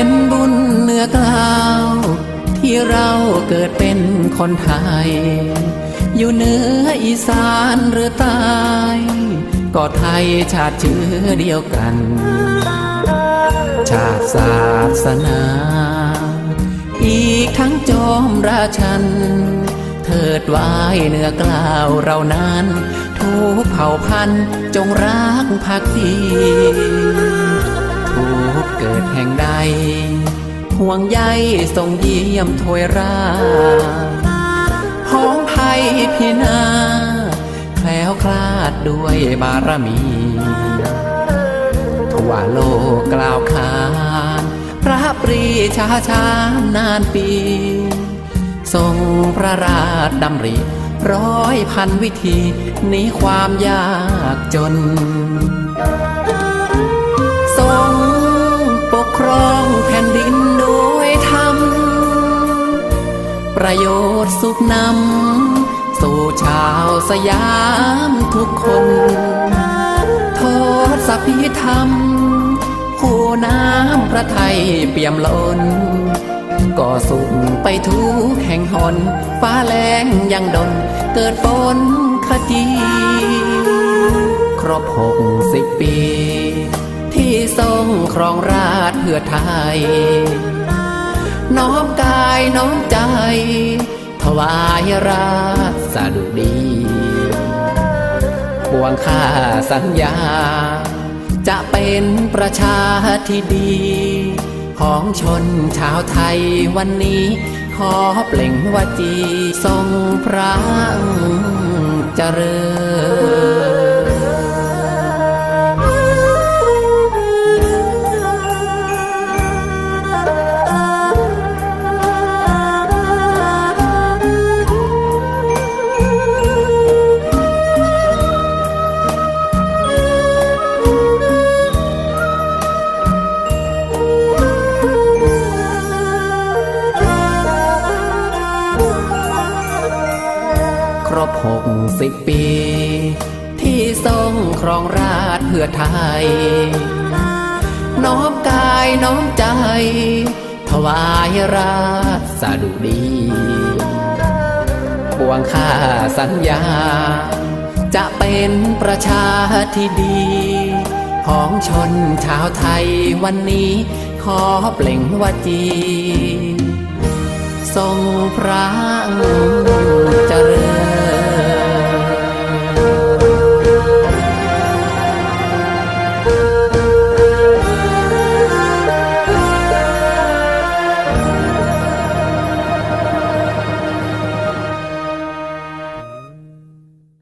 เป็นบุญเนื้อกล้าว ที่เราเกิดเป็นคนไทย อยู่เหนืออีสานหรือใต้ก็ไทยชาติเชื้อเดียวกัน ชาติศาสนา อีกทั้งจอมราชัน เถิดไายเนื้อกล่าวเรานั้น ทุกเผ่าพันธุ์จงรักภักดี เกิดแห่งใด ห่วงใยส่งเยี่ยมถวยราพ้องไพ่พินาแคล้วคลาดด้วยบารมี ทั่วโลกกล่าวขานพระปรีชาชานานปี ทรงพระราชดำริร้อยพันวิธีหนี้ความยากจน ทรง ประโยชน์สุขนำสู่ชาวสยามทุกคน โทษสพิธรรมผู้น้ำพระไทยเปี่ยมล้นก็สุขไปทุกแห่งหนฟ้าแรงยังดน เกิดฝนขจี ครบหกสิบปี ที่ทรงครองราชเพื่อไทย น้อมกายน้อมใจ ถวายราสดุดีบวงค่าสัญญา จะเป็นประชาที่ดี ของชนชาวไทยวันนี้ ขอเปล่งวจีทรงพระเจริญ รบหกสิบปี ที่ทรงครองราชเพื่อไทย น้อมกายน้อมใจ ถวายราชสดุดีบวงค่าสัญญา จะเป็นประชาที่ดี ของชนชาวไทยวันนี้ขอเปล่งวจี ทรงพระ